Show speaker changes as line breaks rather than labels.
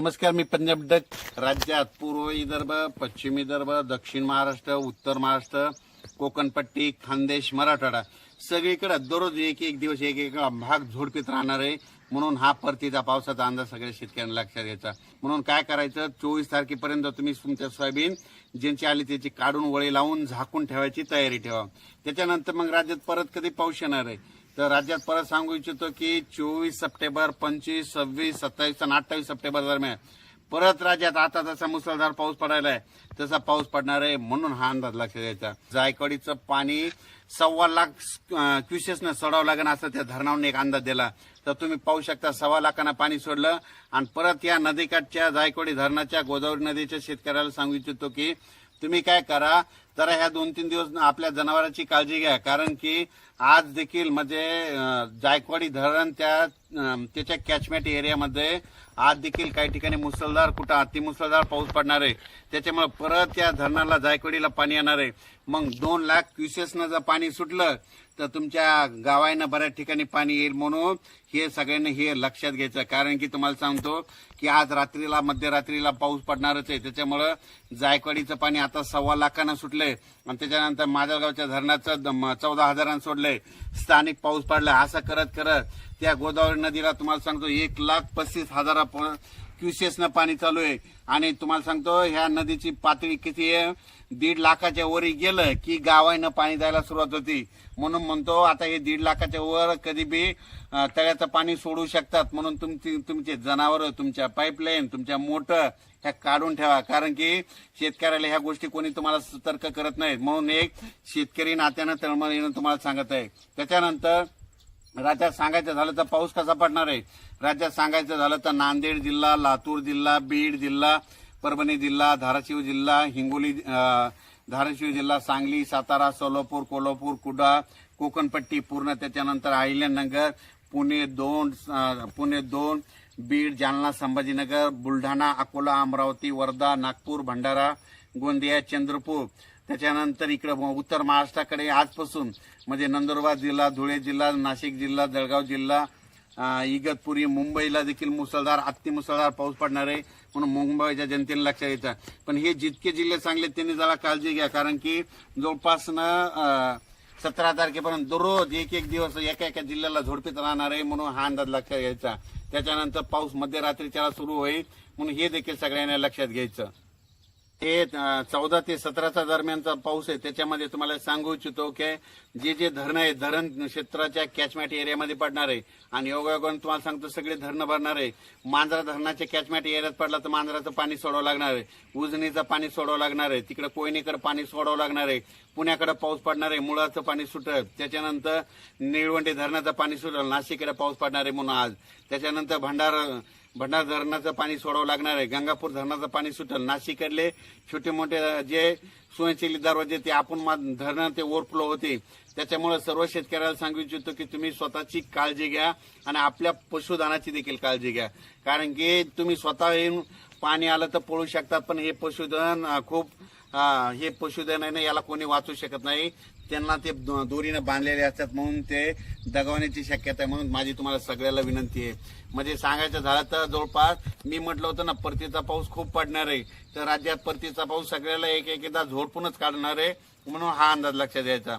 नमस्कार मी पंजाब डक राज्यात पूर्व विदर्भ पश्चिम विदर्भ दक्षिण महाराष्ट्र उत्तर महाराष्ट्र कोकणपट्टी खानदेश मराठवाडा. सगळीकडे दररोज एक एक दिवस एक एक भाग झोडपीत राहणार आहे. म्हणून हा परतीचा पावसाचा अंदाज सगळ्या शेतकऱ्यांना लक्षात घ्यायचा. म्हणून काय करायचं? चोवीस तारखेपर्यंत तुम्ही तुमच्या सोयाबीन ज्यांची आली त्याची काढून वळी लावून झाकून ठेवायची तयारी ठेवा. त्याच्यानंतर मग राज्यात परत कधी पाऊस येणार आहे? तर राज्यात परत सांगू इच्छितो की चोवीस सप्टेंबर पंचवीस सव्वीस सत्तावीस आणि अठ्ठावीस सप्टेंबर दरम्यान परत राज्यात आता जसा मुसळधार पाऊस पडायला आहे. तसा पाऊस पडणार आहे म्हणून हा अंदाज लक्षात द्यायचा जायकवाडीचं पाणी सव्वा लाख क्युसेसनं सोडावं लागेल असं त्या धरणावरून एक अंदाज दिला. तर तुम्ही पाहू शकता सव्वा लाखांना पाणी सोडलं आणि परत या नदीकाठच्या जायकवाडी धरणाच्या गोदावरी नदीच्या शेतकऱ्याला सांगू इच्छितो की तुम्ही काय करा जरा ह्या दोन तीन दिवस आपल्या जनावरांची काळजी घ्या. कारण की आज देखील म्हणजे जायकवाडी धरण त्या त्याच्या कॅचमेंट एरियामध्ये आज देखील काही ठिकाणी मुसळधार कुठं अतिमुसळधार पाऊस पडणार आहे. त्याच्यामुळे परत या धरणाला जायकवाडीला पाणी येणार आहे. मग दोन लाख क्युसेसनं जर पाणी सुटलं तर तुमच्या गावांना बऱ्याच ठिकाणी पाणी येईल म्हणून हे सगळ्यांनी हे लक्षात घ्यायचं. कारण की तुम्हाला सांगतो की आज रात्रीला मध्यरात्रीला पाऊस पडणारच आहे. त्याच्यामुळं जायकवाडीचं पाणी आता सव्वा लाखानं सोडले. आणि त्याच्यानंतर माजलगावच्या धरणाचं चौदा हजारांना सोडले. स्थानिक पाऊस पडला. असं करत करत त्या गोदावरी नदीला तुम्हाला सांगतो एक लाख पस्तीस हजारा क्युसेसनं पाणी चालू आहे. आणि तुम्हाला सांगतो ह्या नदीची पातळी किती आहे? दीड लाखाच्या वरी गेलं की गावानं पाणी द्यायला सुरुवात होती. म्हणून म्हणतो आता हे दीड लाखाच्या वर कधी बी तळ्याचं पाणी सोडू शकतात. म्हणून तुमची तुमचे जनावर तुमच्या पाईपलाईन तुमच्या मोटर ह्या काढून ठेवा. कारण की शेतकऱ्याला ह्या गोष्टी कोणी तुम्हाला सतर्क करत नाहीत. म्हणून एक शेतकरी नात्यानं तळमळीनं तुम्हाला सांगत आहे. त्याच्यानंतर राज्यात सांगायचं झालं तर पाऊस कसा पडणार आहे? राज्यात सांगायचं झालं तर नांदेड जिल्हा लातूर जिल्हा बीड जिल्हा परभणी जिल्हा धाराशिव जिल्हा हिंगोली धाराशिव जिल्हा सांगली सातारा सोलापूर कोल्हापूर कुडा कोकणपट्टी पूर्ण त्याच्यानंतर अहिल्यानगर पुणे दोन पुणे दोन बीड जालना संभाजीनगर बुलढाणा अकोला अमरावती वर्धा नागपूर भंडारा गोंदिया चंद्रपूर. त्याच्यानंतर इकडं उत्तर महाराष्ट्राकडे आजपासून म्हणजे नंदुरबार जिल्हा धुळे जिल्हा नाशिक जिल्हा जळगाव जिल्हा इगतपुरी मुंबईला देखील मुसळधार अतिमुसळधार पाऊस पडणार आहे. म्हणून मुंबईच्या जनतेने लक्षात येतं पण हे जितके जिल्हे चांगले त्यांनी जरा काळजी घ्या. कारण की जवळपास सतरा तारखेपर्यंत दररोज एक एक दिवस एका एका जिल्ह्याला झोडपीत राहणार आहे. म्हणून हा अंदाज लक्षात घ्यायचा. त्याच्यानंतर पाऊस मध्यरात्रीच्या सुरू होईल. म्हणून हे देखील सगळ्यांना लक्षात घ्यायचं. हे चौदा ते सतराचा दरम्यानचा पाऊस आहे. त्याच्यामध्ये तुम्हाला सांगू इच्छितो की जे जे धरणं आहे धरण क्षेत्राच्या कॅचमॅट एरियामध्ये पडणार आहे. आणि योगायोगाने तुम्हाला सांगतो सगळे धरणं भरणार आहे. मांजरा धरणाच्या कॅचमॅट एरियात पडला तर मांजराचं पाणी सोडावं लागणार आहे. उजनीचं पाणी सोडावं लागणार आहे. तिकडे कोयनीकडे पाणी सोडावं लागणार आहे. पुण्याकडे पाऊस पडणार आहे. मुळाचं पाणी सुटलं. त्याच्यानंतर निळवंडी धरणाचं पाणी सुटलं. नाशिककडे पाऊस पडणार आहे म्हणून आज. त्याच्यानंतर भंडारा भंडार धरणाचं पाणी सोडावं लागणार आहे. गंगापूर धरणाचं पाणी सुटल. नाशिककडले छोटे मोठे जे स्वयंचलित दरवाजे ते आपण मा- धरणं ते ओव्हरफ्लो होते. त्याच्यामुळे सर्व शेतकऱ्याला सांगू इच्छितो की तुम्ही स्वतःची काळजी घ्या आणि आपल्या पशुधनाची देखील काळजी घ्या. कारण की तुम्ही स्वतः येऊन पाणी आलं तर पळू शकतात पण हे पशुधन खूप हे पशुधन आहे ना याला कोणी वाचू शकत नाही. त्यांना ते दोरीने दोरीनं बांधलेले असतात म्हणून ते दगावण्याची शक्यता आहे म्हणून माझी तुम्हाला सगळ्याला विनंती आहे. म्हणजे सांगायचं झालं तर जवळपास मी म्हटलं होतं ना परतीचा पाऊस खूप पडणार आहे. तर राज्यात परतीचा पाऊस सगळ्याला एक एकदा झोडपूनच काढणार आहे. म्हणून हा अंदाज लक्षात द्यायचा